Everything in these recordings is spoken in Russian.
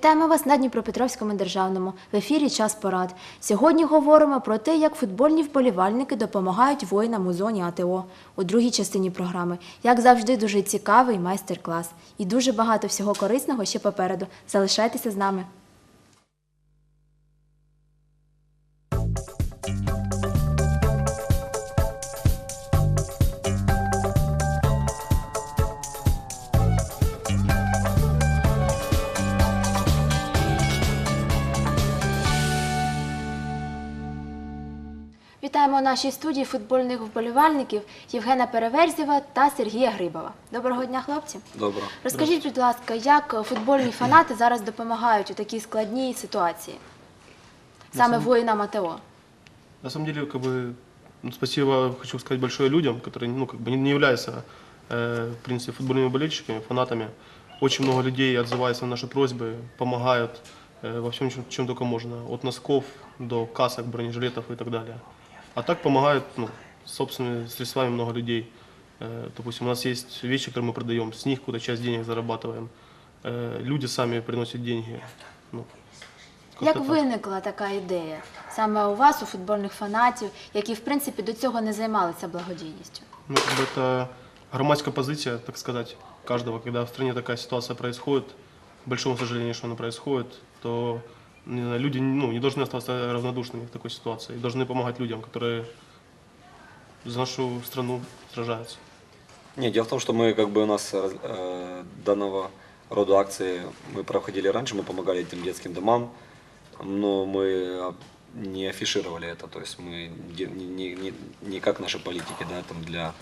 Вітаємо вас на Дніпропетровському державному в ефірі Час порад. Сьогодні говоримо про те, як футбольні вболівальники допомагають воїнам у зоні АТО. У другій частині програми, як завжди, дуже цікавий майстер-клас. І дуже багато всього корисного ще попереду. Залишайтеся з нами. Вітаємо у нашій студії футбольних вболівальників Євгена Переверзєва та Сергія Грибова. Доброго дня, хлопці. Добро. Розкажіть, будь ласка, як футбольні фанати зараз допомагають у такій складній ситуації? Саме самом- воїнам АТО. На самом деле, как бы, ну, спасибо хочу сказать большое людям, которые, ну, как бы не, не являются, э, в принципе, футбольными болельщиками, фанатами. Очень много людей отзываются на наши просьбы, помогают э, во всем, чем, чем только можно, от носков до касок, бронежилетов и так далее. А так помогают, ну, собственными средствами много людей. Э, допустим, у нас есть вещи, которые мы продаем, с них какую-то часть денег зарабатываем. Э, люди сами приносят деньги. Ну, как-то Як так. виникла така ідея саме у вас, у футбольних фанатів, які в принципі до цього не займалися благодійністю? Ну, как бы это громадская позиция, так сказать, каждого, когда в стране такая ситуация происходит, к большому сожалению, что она происходит, то не знаю, люди ну, не должны остаться равнодушными в такой ситуации, должны помогать людям, которые за нашу страну сражаются. Не, дело в том, что мы как бы у нас э, данного рода акции мы проходили раньше, мы помогали этим детским домам, но мы а, не афишировали это, то есть мы не, не, не- не как наши политики, да, там для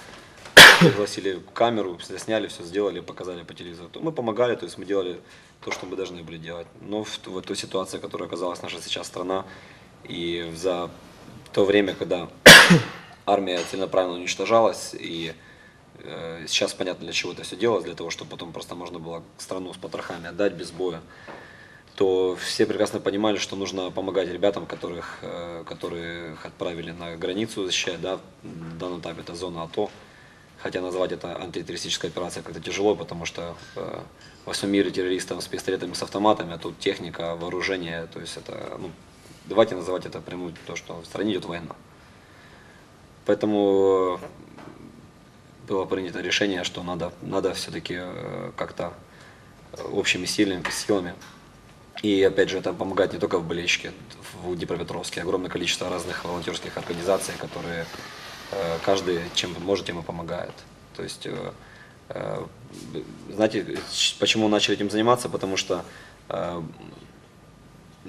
пригласили камеру, засняли, все сделали, показали по телевизору. То мы помогали, то есть мы делали то, что мы должны были делать. Но в, в той ситуации, в которой оказалась наша сейчас страна, и за то время, когда армия целенаправленно уничтожалась, и э, сейчас понятно, для чего это все делалось, для того, чтобы потом просто можно было страну с потрохами отдать без боя, то все прекрасно понимали, что нужно помогать ребятам, которых, э, которых отправили на границу защищать, да, в данном этапе это зона АТО. Хотя назвать это антитеррористической операцией как-то тяжело, потому что э, во всем мире террористам с пистолетами, с автоматами, а тут техника, вооружение, то есть это, ну, давайте называть это прямую то, что в стране идет война. Поэтому э, было принято решение, что надо, надо все-таки как-то э, общими силами, силами. И опять же, это помогает не только в болельщике, в Днепропетровске, огромное количество разных волонтерских организаций, которые э, каждый чем может, тем и помогает. То есть, э, э, знаете, почему начали этим заниматься? Потому что э,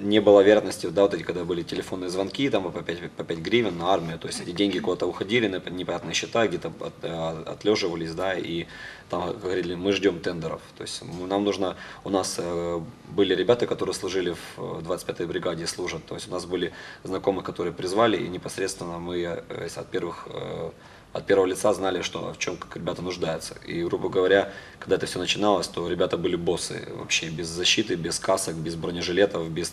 не было вероятности, да, вот эти, когда были телефонные звонки, там по 5, по 5 гривен на армию, то есть эти деньги куда-то уходили на непонятные счета, где-то от- э, отлеживались, да, и там говорили, мы ждем тендеров. То есть нам нужно, у нас э, были ребята, которые служили в э, 25-й бригаде, служат, то есть у нас были знакомые, которые призвали, и непосредственно мы э, от первых э, от первого лица знали, что в чем как ребята нуждаются. И, грубо говоря, когда это все начиналось, то ребята были боссы вообще без защиты, без касок, без бронежилетов, без,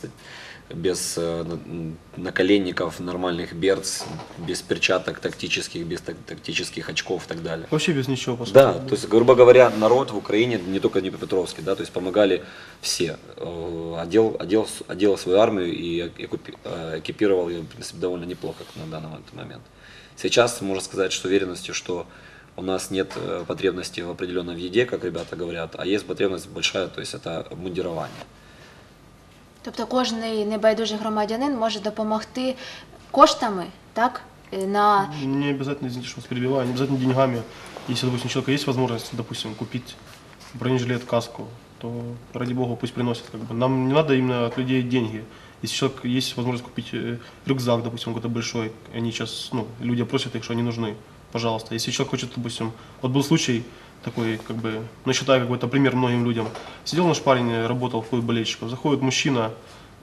без э, на- наколенников, нормальных берц, без перчаток тактических, без так- тактических очков и так далее. Вообще без ничего, по сути. Да, то есть, грубо говоря, народ в Украине, не только Днепропетровский, да, то есть помогали все. Э, Одел, одел, одел свою армию и э, экипировал ее, в принципе, довольно неплохо на данный момент. Сейчас можно сказать, что уверенностью, что у нас нет э, потребности в определенной в еде, как ребята говорят, а есть потребность большая, то есть это обмундирование. Тобто кожний небайдужий громадянин може допомогти коштами, так? На Не обязательно, извините, что вас перебиваю, не обязательно деньгами. Если, допустим, у человека есть возможность, допустим, купить бронежилет, каску, то ради бога пусть приносят. Как бы. Нам не надо именно от людей деньги. Если человек есть возможность купить э, рюкзак, допустим, какой-то большой, они сейчас, ну, люди просят их, что они нужны, пожалуйста. Если человек хочет, допустим, вот был случай такой, как бы, ну, считаю, как бы это пример многим людям. Сидел наш парень, э, работал в клубе болельщиков, заходит мужчина,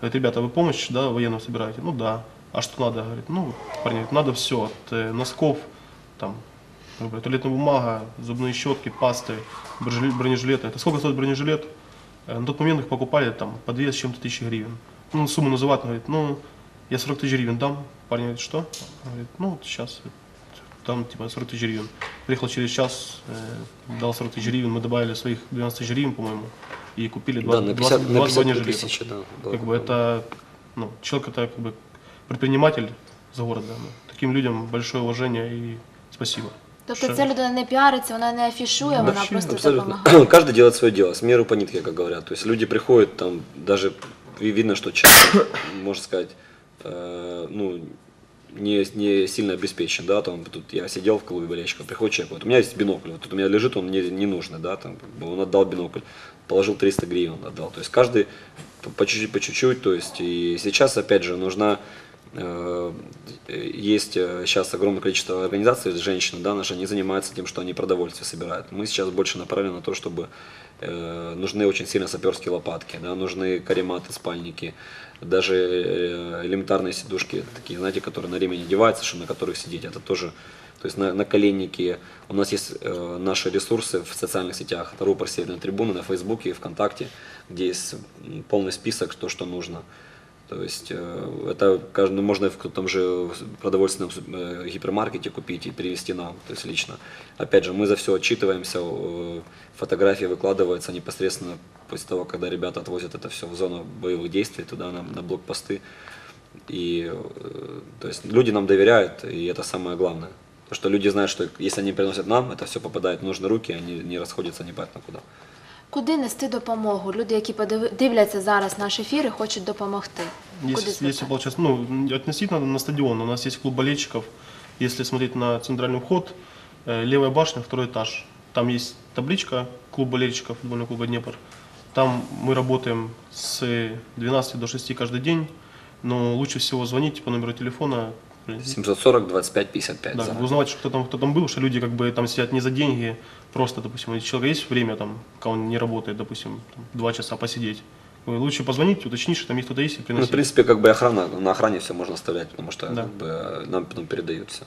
говорит, ребята, вы помощь, да, военную собираете? Ну, да. А что надо? Говорит, ну, парень говорит, надо все, от э, носков, там, туалетная бумага, зубные щетки, пасты, бронежилет- бронежилеты. Это сколько стоит бронежилет? На тот момент их покупали там по 2 с чем-то тысячи гривен Ну, сумму называют, он говорит, ну, я 40 тысяч гривен дам. Парень говорит, что? Он говорит, ну, вот сейчас. там типа 40 тысяч гривен. Приехал через час, э, дал 40 тысяч гривен, мы добавили своих 12 тысяч гривен, по-моему, и купили Да, 20, на 50, 20, на 22 52 жилетов. тысячи, да. было Как бы куплено. это, ну, человек это как бы предприниматель за город, да. ну. Таким людям большое уважение и спасибо. Тобто Що- ця людина не піариться, вона не афішує, вона Вообще, просто Абсолютно. допомагає. Каждый делает свое дело, с меру по нитке, как говорят. То есть люди приходят, там даже ви- видно, что человек, можно сказать, э, ну, не, не сильно обеспечен, да, там, тут я сидел в клубе болельщиков, приходит человек, вот у меня есть бинокль, вот тут у меня лежит, он мне не нужный, да, там, он отдал бинокль, положил 300 гривен, отдал, то есть каждый по- по чуть-чуть, по чуть-чуть, то есть и сейчас, опять же, нужна Э, есть э, сейчас огромное количество организаций, женщин, да, наши, они занимаются тем, что они продовольствие собирают. Мы сейчас больше направлены на то, чтобы э, нужны очень сильно саперские лопатки, да, нужны карематы, спальники, даже э, элементарные сидушки, такие, знаете, которые на ремень одеваются, чтобы на которых сидеть, это тоже, то есть на, наколенники. У нас есть э, наши ресурсы в социальных сетях, это рупор Северной трибуны на Фейсбуке и ВКонтакте, где есть полный список, то, что нужно. То есть э, это каждый, можно в том же продовольственном э, гипермаркете купить и привезти нам, то есть лично. Опять же, мы за все отчитываемся, э, фотографии выкладываются непосредственно после того, когда ребята отвозят это все в зону боевых действий, туда на, на блокпосты. И то есть люди нам доверяют, и это самое главное. Потому что люди знают, что если они приносят нам, это все попадает в нужные руки, они не расходятся непонятно куда. Куди нести допомогу? Люди, які подиви- дивляться зараз наш ефір і хочуть допомогти. Куди Если, если звертатися? получается, ну, относительно на стадион, у нас есть клуб болельщиков. Если смотреть на центральный вход, э, левая башня, второй этаж. Там есть табличка клуб болельщиков футбольного клуба Днепр. Там мы работаем с 12 до 6 каждый день, но лучше всего звонить по номеру телефона. 740 25 55. Да, заранее. узнавать, что кто там, кто там был, что люди как бы там сидят не за деньги, просто, допустим, если у человека есть время, там, пока он не работает, допустим, там, два часа посидеть, э, лучше позвонить, уточнить, что там есть кто-то есть и Ну, в приносить. принципе, как бы охрана, на охране все можно оставлять, потому что Да. как бы, э, нам потом передают все.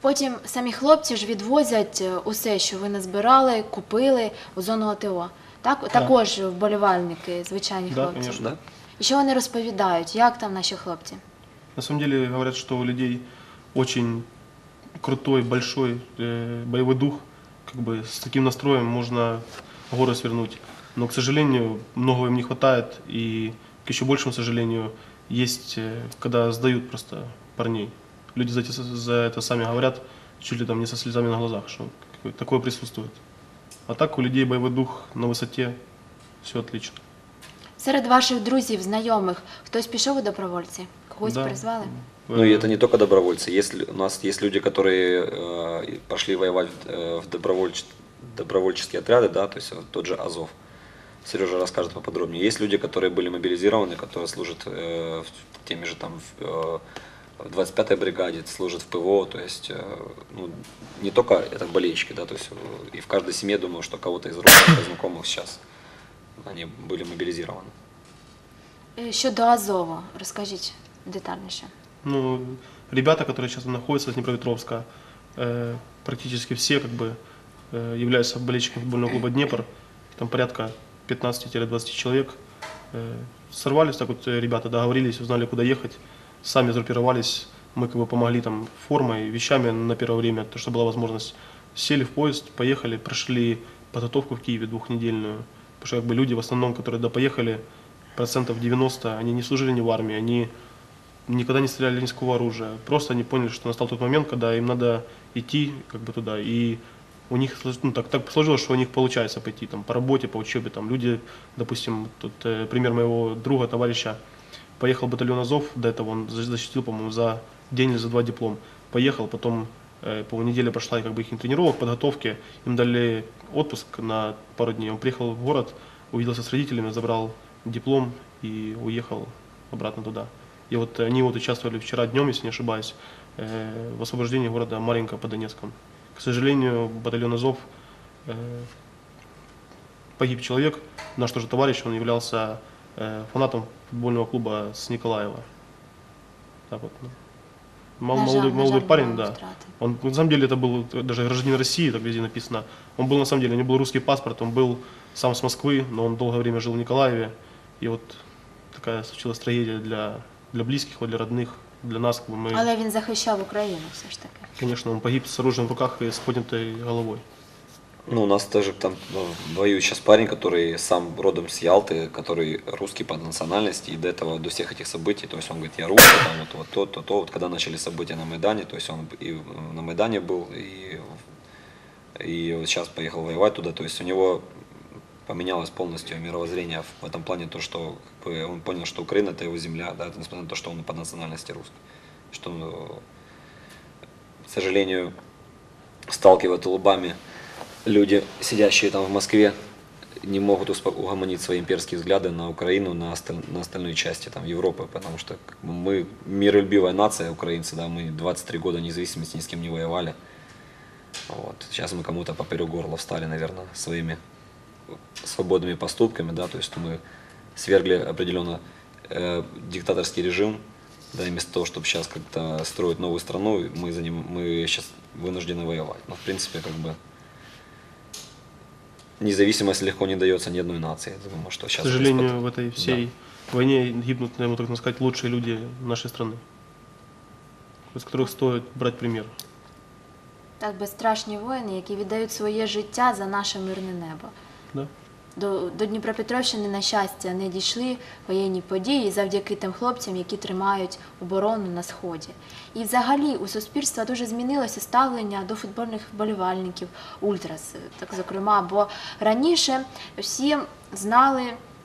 Потім самі хлопці ж відвозять е, усе, що ви назбирали, купили у зону АТО. Так, також вболівальники, звичайні Да, хлопці. конечно. Да? І що вони розповідають, як там наші хлопці? На самом деле говорят, что у людей очень крутой, большой э, боевой дух. Как бы с таким настроем можно горы свернуть. Но, к сожалению, многого им не хватает. И, к еще большему сожалению, есть, э, когда сдают просто парней. Люди за, эти- за это сами говорят, чуть ли там не со слезами на глазах, что как бы такое присутствует. А так у людей боевой дух на высоте, все отлично. Серед ваших друзів, знайомих, хтось пішов у добровольці? Когось Да. призвали? Ну и это не только добровольцы. Есть, у нас есть люди, которые э, пошли воевать в, э, в добровольч- добровольческие отряды, да, то есть вот тот же Азов. Сережа расскажет поподробнее. Есть люди, которые были мобилизированы, которые служат э, в теми же там в, э, в 25-й бригаде, служат в ПВО, то есть э, ну, не только это болельщики, да, то есть э, и в каждой семье, думаю, что кого-то из родственников, знакомых сейчас они были мобилизированы. Е, Щодо Азову, розкажіть детальніше. Ну, ребята, которые сейчас находятся с Днепропетровска, э, практически все как бы э, являются болельщиками футбольного клуба Днепр. Там порядка 15-20 человек. Э, сорвались так вот э, ребята, договорились, узнали, куда ехать, сами сгруппировались. Мы как бы помогли там формой, вещами на первое время, то, что была возможность. Сели в поезд, поехали, прошли подготовку в Киеве двухнедельную. Потому что как бы люди в основном, которые туда поехали, процентов 90, они не служили ни в армии, они никогда не стреляли ни с какого оружия. Просто они поняли, что настал тот момент, когда им надо идти как бы туда. И у них ну, так, так сложилось, что у них получается пойти там, по работе, по учебе. Там, люди, допустим, тут э, пример моего друга, товарища, поехал батальон Азов, до этого он за- защитил, по-моему, за день или за два диплом. Поехал, потом, э, по-моему, неделя прошла как бы их тренировок, подготовки. Им дали отпуск на пару дней. Он приехал в город, увиделся с родителями, забрал диплом и уехал обратно туда. И вот они вот участвовали вчера днем, если не ошибаюсь, э, в освобождении города Маринка под Донецком. К сожалению, батальон Азов э, погиб человек, наш тоже товарищ, он являлся э, фанатом футбольного клуба с Николаева. Так вот. ну. Мол- На жаль, молодой молодой жаль, парень, да. Он, на самом деле, это был даже гражданин России, так везде написано. Он был, на самом деле, у него был русский паспорт, он был сам с Москвы, но он долгое время жил в Николаеве. И вот такая случилась трагедия для, для близких, его, для родных, для нас, как бы, мы, Але він захищав Україну все ж таки. конечно, он погиб с оружием в руках и с поднятой головой. Ну, у нас тоже там ну, воюет сейчас парень, который сам родом с Ялты, который русский по национальности, и до этого, до всех этих событий, то есть он говорит, я русский, там вот, вот то, то, то, вот когда начали события на Майдане, то есть он и на Майдане был, и, и вот сейчас поехал воевать туда, то есть у него поменялось полностью мировоззрение в этом плане, то, что он понял, что Украина это его земля, да, несмотря на то, что он по национальности русский, что, ну, к сожалению, сталкивают лбами люди, сидящие там в Москве, не могут угомонить свои имперские взгляды на Украину, на, осталь- на остальные части там, Европы, потому что как бы, мы миролюбивая нация, украинцы, да, мы 23 года независимости ни с кем не воевали. Вот. Сейчас мы кому-то поперек горла встали, наверное, своими свободными поступками, да, то есть мы свергли определенно э, диктаторский режим, да, и вместо того, чтобы сейчас как-то строить новую страну, мы, за ним, мы сейчас вынуждены воевать. Но, в принципе, как бы, независимость легко не дается ни одной нации. Я думаю, что К сейчас... сожалению, в этой всей войне гибнут, наверное, так сказать, лучшие люди нашей страны, из которых стоит брать пример. Так безстрашні воїни, які віддають своє життя за наше мирне небо. Да? До, до Дніпропетровщини, на щастя, не дійшли воєнні події завдяки тим хлопцям, які тримають оборону на сході. І взагалі у суспільства дуже змінилося ставлення до футбольних вболівальників ультрас, так зокрема, бо раніше всі знали.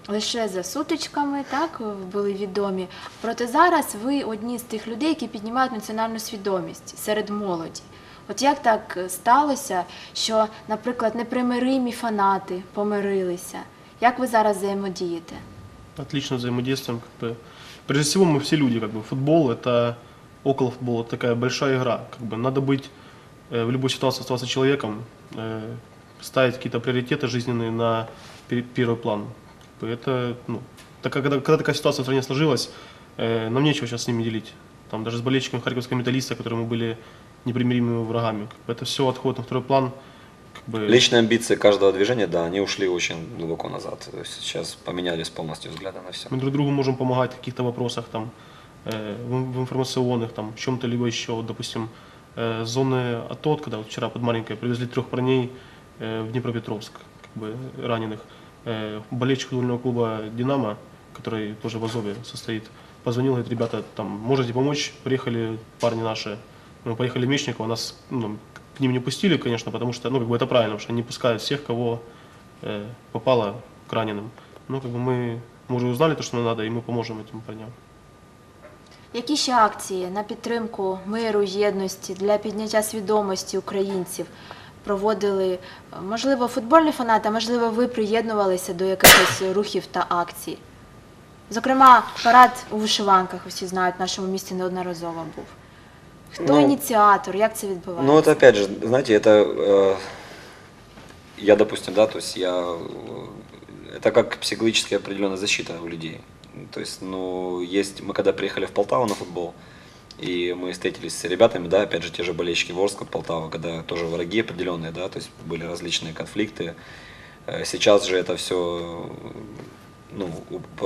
Лише за сутичками так були відомі. Проте зараз ви одні з тих людей, які піднімають національну свідомість серед молоді. От як так сталося, що, наприклад, непримиримі фанати помирилися? Як ви зараз взаємодієте? Отлично взаимодействуем. Как бы. Прежде всего, мы все люди. Как бы. Футбол – это около футбола такая большая игра. Как бы. Надо быть э, в любой ситуации оставаться человеком, э, ставить какие-то приоритеты жизненные на пер- первый план. Как бы Это, ну, так как когда, когда такая ситуация в стране сложилась, э, нам нечего сейчас с ними делить. Там даже с болельщиками Харьковского металлиста, которые мы были непримиримыми врагами. Как бы Это все отходит на второй план. Как бы, Личные амбиции каждого движения, да, они ушли очень глубоко назад. То есть сейчас поменялись полностью взгляды на все. Мы друг другу можем помогать в каких-то вопросах, там, э, в, информационных, там, в чем-то либо еще. Допустим, э, зоны АТО, когда вот вчера под Маринкой привезли трех парней э, в Днепропетровск, как бы раненых. Э, болельщик футбольного клуба «Динамо», который тоже в Азове состоит, позвонил, говорит, ребята, там, можете помочь? Приехали парни наши. Мы поехали в Мечниково, нас ну, к ним не пустили, конечно, потому что, ну, как бы это правильно, потому что они пускают всех, кого э, попало к раненым. Ну, как бы мы, мы уже узнали то, что нам надо, и мы поможем этим парням. Які ще акції на підтримку миру, єдності для підняття свідомості українців проводили? Можливо, футбольні фанати, а можливо, ви приєднувалися до якихось рухів та акцій? Зокрема, парад у вишиванках, усі знають, в нашому місті неодноразово був. Хто Ну, ініціатор? Як це відбувається? Ну, это опять же, знаете, это э, я, допустим, да, то есть я э, это как психологическая определенная защита у людей. То есть, ну, есть, мы когда приехали в Полтаву на футбол, и мы встретились с ребятами, да, опять же, те же болельщики Ворска, Полтава, когда тоже враги определенные, да, то есть были различные конфликты. Э, Сейчас же это все ну,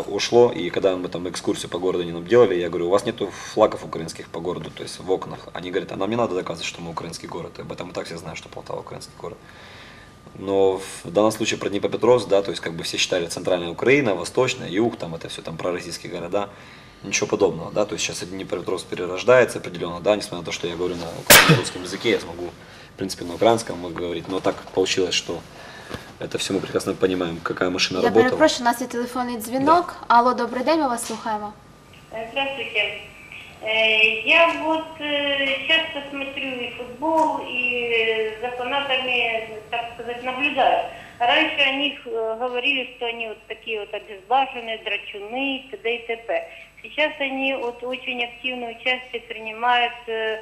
ушло, и когда мы там экскурсию по городу они нам делали, я говорю, у вас нету флагов украинских по городу, то есть в окнах. Они говорят, а нам не надо доказывать, что мы украинский город, об этом и так все знают, что Полтава украинский город. Но в данном случае про Днепропетровск, да, то есть как бы все считали центральная Украина, восточная, юг, там это все там пророссийские города. Ничего подобного, да, то есть сейчас Днепропетровск перерождается определенно, да, несмотря на то, что я говорю на украинском языке, я смогу, в принципе, на украинском говорить, но так получилось, что это все мы прекрасно понимаем, какая машина Я работала. перепрошую, у нас є телефонний дзвінок. Алло, добрий день, ми вас слухаємо. Э, Здравствуйте. Э, Я вот э, часто смотрю и футбол, и э, за фанатами, так сказать, наблюдаю. Раньше о них э, говорили, что они вот такие вот обезбашенные, драчуны, т.д. и т.п. Сейчас они вот очень активное участие принимают э,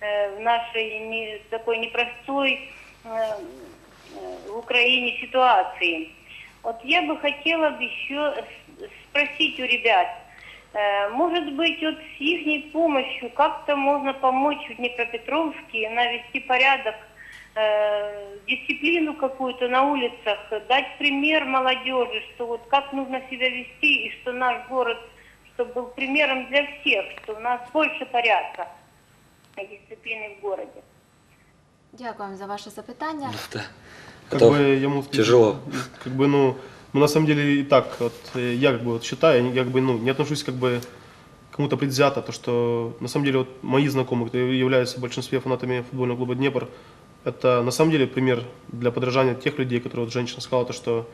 э, в нашей не- такой непростой э, э, в Украине ситуации. Вот я бы хотела бы еще спросить у ребят, э, может быть, вот с их помощью как-то можно помочь в Днепропетровске навести порядок, э, дисциплину какую-то на улицах, дать пример молодежи, что вот как нужно себя вести и что наш город чтобы был примером для всех, что у нас больше порядка и дисциплины в городе. Дякуємо за ваше запитання. Да. Как Это бы сказать, тяжело. Как бы, ну, ну, на самом деле и так, вот, э, я как бы вот считаю, я как бы, ну, не отношусь как бы к кому-то предвзято, то что на самом деле вот мои знакомые, кто являются в большинстве фанатами футбольного клуба Днепр, это на самом деле пример для подражания тех людей, которые вот женщина сказала, то что,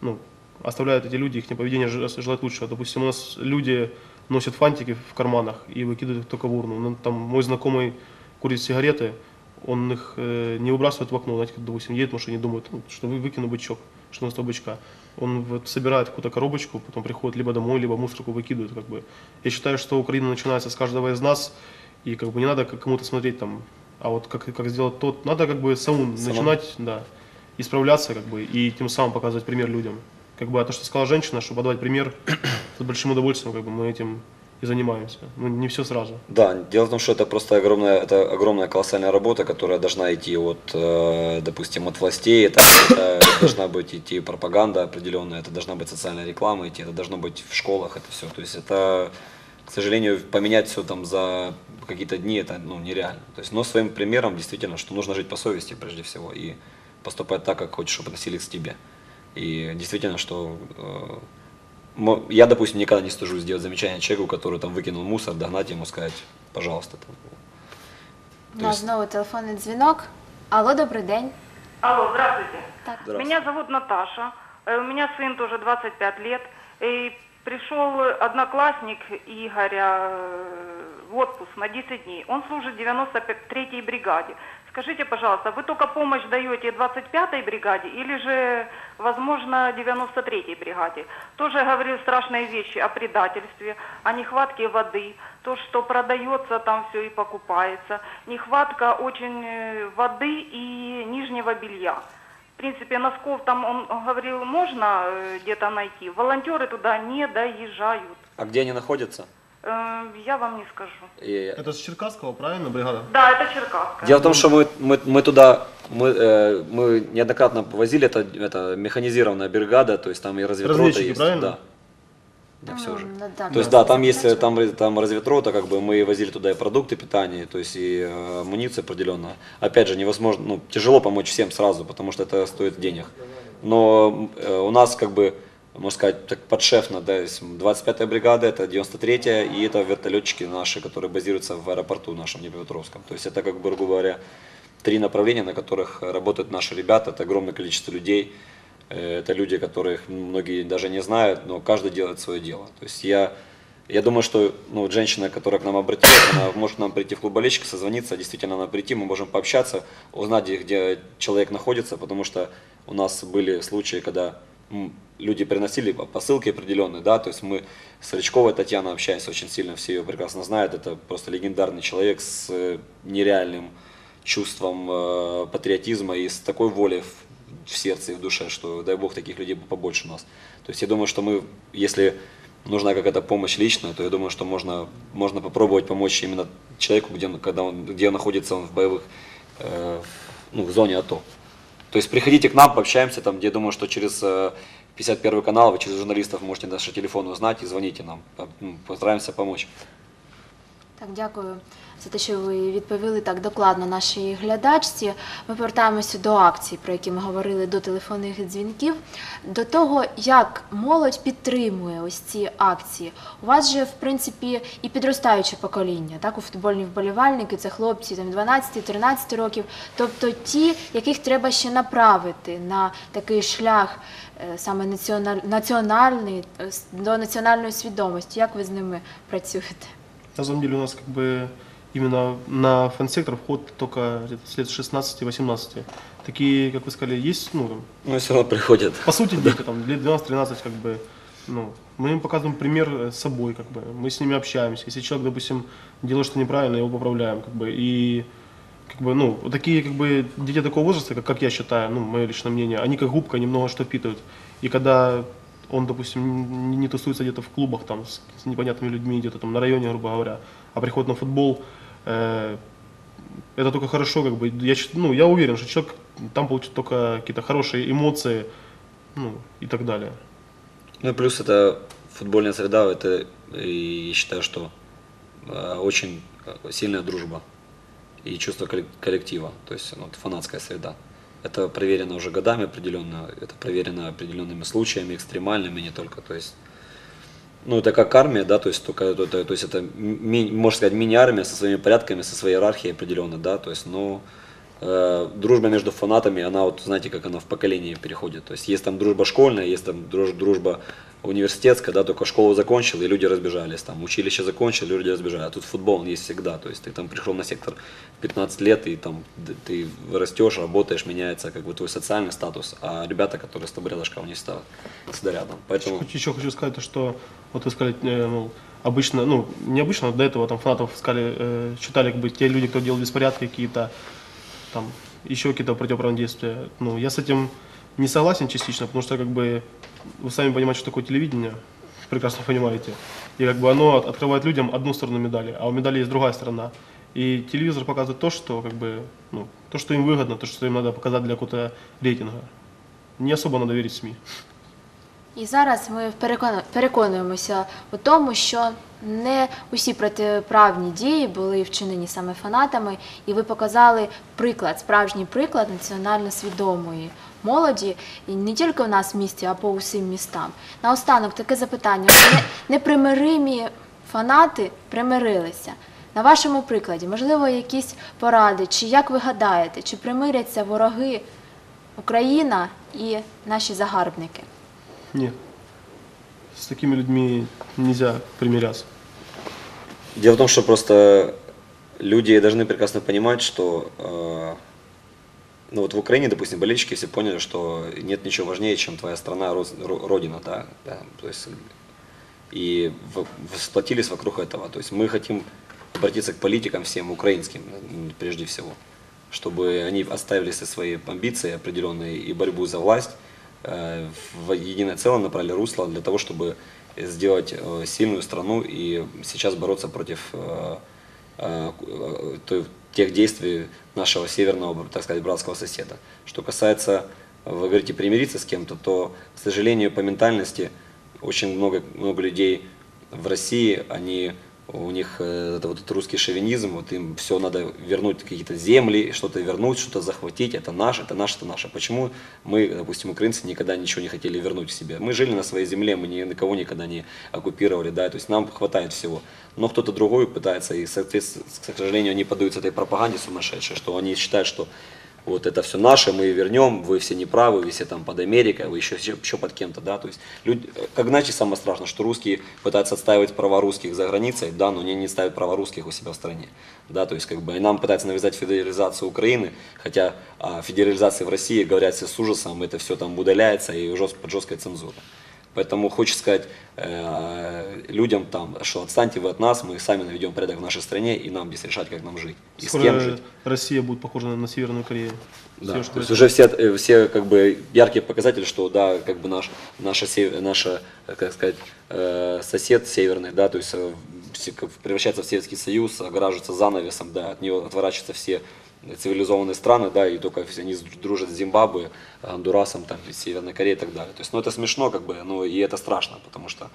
ну, оставляют эти люди, их поведение желает лучшего. Допустим, у нас люди носят фантики в карманах и выкидывают их только в урну. Ну, Там мой знакомый курит сигареты, он их э, не выбрасывает в окно, знаете, как, допустим, едет в машине, думает, ну, что вы выкину бычок, что у нас того бычка. Он вот собирает какую-то коробочку, потом приходит либо домой, либо мусорку выкидывает. Как бы. Я считаю, что Украина начинается с каждого из нас, и как бы не надо кому-то смотреть там, а вот как, как сделать тот, надо как бы Самому. начинать, да, исправляться, как бы, и тем самым показывать пример людям. Как бы, а то, что сказала женщина, чтобы подавать пример, с большим удовольствием, как бы, мы этим и занимаемся. Ну, не все сразу. Да, дело в том, что это просто огромная, это огромная колоссальная работа, которая должна идти от, э, допустим, от властей, это, это должна быть идти пропаганда определенная, это должна быть социальная реклама идти, это должно быть в школах, это все. То есть это, к сожалению, поменять все там за какие-то дни, это ну, нереально. То есть, но своим примером действительно, что нужно жить по совести прежде всего и поступать так, как хочешь, чтобы относились к тебе. И действительно, что э, Я, допустим, никогда не стыжусь сделать замечание человеку, который там выкинул мусор, догнать ему, сказать, пожалуйста. там. У нас знову телефонний дзвінок. Алло, добрий день. Алло, здравствуйте. Так. Здравствуйте. Меня зовут Наташа. Э, У меня сын тоже 25 лет. И пришел одноклассник Игоря э, в отпуск на 10 дней. Он служит в 93-й бригаде. Скажите, пожалуйста, вы только помощь даете 25-й бригаде или же, возможно, 93-й бригаде? Тоже говорил страшные вещи о предательстве, о нехватке воды, то, что продается там все и покупается, нехватка очень э, воды и нижнего белья. В принципе, носков там, он говорил, можно э, где-то найти. Волонтеры туда не доезжают. А где они находятся? Э, Я вам не скажу. И- Это с Черкасского, правильно, бригада? Да, это Черкасская. Дело в том, что мы, мы, мы туда, мы, э, мы неоднократно возили, это, это механизированная бригада, то есть там и разведрота Разведчики, есть. правильно? Да. Да, все же. ну, да, То есть да, да, там есть там, там разведрота, как бы мы возили туда и продукты питания, то есть и э, амуниция определенная. Опять же, невозможно, ну, тяжело помочь всем сразу, потому что это стоит денег. Но э, у нас как бы, можно сказать, так подшефно, да, есть 25-я бригада, это 93-я, и это вертолетчики наши, которые базируются в аэропорту нашем Днепропетровском. То есть это, как бы, грубо говоря, три направления, на которых работают наши ребята, это огромное количество людей. Э, Это люди, которых многие даже не знают, но каждый делает свое дело. То есть я, я думаю, что ну, женщина, которая к нам обратилась, она может нам прийти в клуб болельщика, созвониться, действительно она прийти, мы можем пообщаться, узнать, где- человек находится, потому что у нас были случаи, когда люди приносили посылки определенные, да, то есть мы с Рычковой Татьяной общаемся очень сильно, все ее прекрасно знают, это просто легендарный человек с э, нереальным чувством э, патриотизма и с такой волей в, в сердце и в душе, что дай бог таких людей побольше у нас. То есть я думаю, что мы, если нужна какая-то помощь личная, то я думаю, что можно, можно попробовать помочь именно человеку, где, он- когда он, где находится он в боевых, э, ну, в зоне АТО. То есть приходите к нам, пообщаемся там, я думаю, что через э, 51 канал, вы через журналистов можете наши телефоны узнать и звоните нам. Ну, Постараемся помочь. Так, дякую за те, що ви відповіли так докладно нашій глядачці. Ми повертаємося до акцій, про які ми говорили до телефонних дзвінків, до того, як молодь підтримує ось ці акції. У вас же, в принципі, і підростаюче покоління, так, у футбольні вболівальники, це хлопці там 12-13 років, тобто ті, яких треба ще направити на такий шлях е, саме національ- національний, е, до національної свідомості. Як ви з ними працюєте? На самом деле у нас как бы именно на фан-сектор вход только с лет 16-18. Такие, как вы сказали, есть, ну, там, Ну, все равно приходят. по сути, дети, там, лет 12-13, как бы, ну, мы им показываем пример э, с собой, как бы, мы с ними общаемся. Если человек, допустим, делает что неправильно, его поправляем, как бы, и, как бы, ну, такие, как бы, дети такого возраста, как, как я считаю, ну, мое личное мнение, они как губка немного что впитывают. И когда он, допустим, не, не тусуется где-то в клубах, там, с, с непонятными людьми, где-то там на районе, грубо говоря, а приходит на футбол, э, это только хорошо, как бы, я, ну, я уверен, что человек там получит только какие-то хорошие эмоции, ну, и так далее. Ну и плюс это футбольная среда это я считаю, что э, очень сильная дружба и чувство коллек- коллектива, то есть ну, фанатская среда. Это проверено уже годами определенно, это проверено определенными случаями, экстремальными не только. То есть, ну это как армия, да, то есть только это, то есть это, ми- можно сказать, мини-армия со своими порядками, со своей иерархией определенно, да, то есть, ну, э, дружба между фанатами, она вот, знаете, как она в поколении переходит. То есть есть там дружба школьная, есть там друж- дружба университетская, да, только школу закончил, и люди разбежались, там, училище закончил, люди разбежались. А тут футбол, он есть всегда, то есть ты там пришел на сектор в 15 лет, и там ты растешь, работаешь, меняется как бы твой социальный статус, а ребята, которые с тобой рядышком, они всегда, всегда рядом. Поэтому... Еще, еще хочу сказать, то, что вот вы сказали, э, ну, обычно, ну, необычно, до этого там фанатов сказали, э, считали как бы те люди, кто делал беспорядки какие-то, там, еще какие-то противоправные действия. Ну, я с этим не согласен частично, потому что как бы вы сами понимаете, что такое телевидение, прекрасно понимаете. И как бы оно от- открывает людям одну сторону медали, а у медали есть другая сторона. И телевизор показывает то, что как бы, ну, то, что им выгодно, то, что им надо показать для какого-то рейтинга. Не особо надо верить СМИ. І зараз ми переконуємося у тому, що не усі протиправні дії були вчинені саме фанатами, і ви показали приклад, справжній приклад національно свідомої молоді, і не тільки у нас в місті, а по усім містам. Наостанок таке запитання: Не- непримиримі фанати примирилися. На вашому прикладі, можливо, якісь поради, чи як ви гадаєте, чи примиряться вороги Україна і наші загарбники? Нет. С такими людьми нельзя примиряться. Дело в том, что просто люди должны прекрасно понимать, что э, ну вот в Украине, допустим, болельщики все поняли, что нет ничего важнее, чем твоя страна, родина, да, да, то есть и сплотились вокруг этого. То есть мы хотим обратиться к политикам всем украинским, м, прежде всего, чтобы они оставили все свои амбиции определенные и борьбу за власть в единое целое направили русло для того, чтобы сделать э, сильную страну и сейчас бороться против э, э, тех действий нашего северного, так сказать, братского соседа. Что касается, вы говорите, примириться с кем-то, то, к сожалению, по ментальности очень много, много людей в России, они, у них это вот этот русский шовинизм, вот им все надо вернуть какие-то земли, что-то вернуть, что-то захватить, это наше, это наше, это наше. Почему мы, допустим, украинцы никогда ничего не хотели вернуть себе? Мы жили на своей земле, мы ни, никого никогда не оккупировали, да, то есть нам хватает всего. Но кто-то другой пытается, и, к сожалению, они поддаются этой пропаганде сумасшедшей, что они считают, что вот это все наше, мы вернем, вы все неправы, вы все там под Америкой, вы еще, еще под кем-то, да, то есть, люди, как знаете, самое страшное, что русские пытаются отстаивать права русских за границей, да, но они не ставят права русских у себя в стране, да, то есть, как бы, и нам пытаются навязать федерализацию Украины, хотя о федерализации в России говорят все с ужасом, это все там удаляется и жест, под жесткой цензурой. Поэтому хочется сказать э, людям там, что отстаньте вы от нас, мы сами наведем порядок в нашей стране, и нам здесь решать, как нам жить, и с кем Скоро жить. Россия будет похожа на, Северную Корею. Да, что то есть это- уже все, э, все как бы яркие показатели, что да, как бы наш, наша, наша, э, как сказать, э, сосед северный, да, то есть все превращается в Советский Союз, огораживается занавесом, да, от него отворачиваются все цивилизованные страны, да, и только все они дружат с Зимбабве, Гондурасом, там, Северной Кореей и так далее. То есть, ну, это смешно, как бы, ну, и это страшно, потому что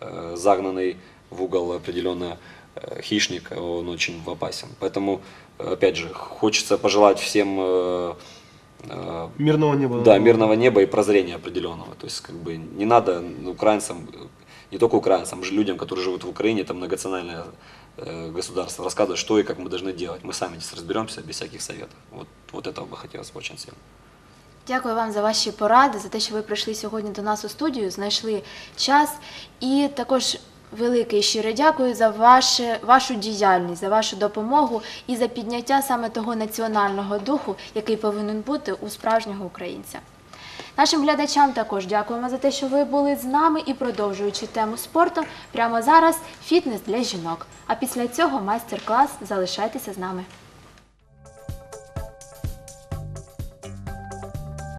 э, загнанный в угол определенно э, хищник, он очень опасен. Поэтому, э, опять же, хочется пожелать всем э, э, Мирного неба. да, мирного неба и прозрения определенного. То есть, как бы не надо украинцам, не только украинцам, ж- людям, которые живут в Украине, это многонациональное э, государство, рассказывать, что и как мы должны делать. Мы сами здесь разберемся без всяких советов. Вот, вот этого бы хотелось очень сильно. Дякую вам за ваші поради, за те, що ви прийшли сьогодні до нас у студію, знайшли час. І також велике і щире дякую за ваше, вашу діяльність, за вашу допомогу і за підняття саме того національного духу, який повинен бути у справжнього українця. Нашим глядачам також дякуємо за те, що ви були з нами і продовжуючи тему спорту, прямо зараз фітнес для жінок. А після цього майстер-клас. Залишайтеся з нами.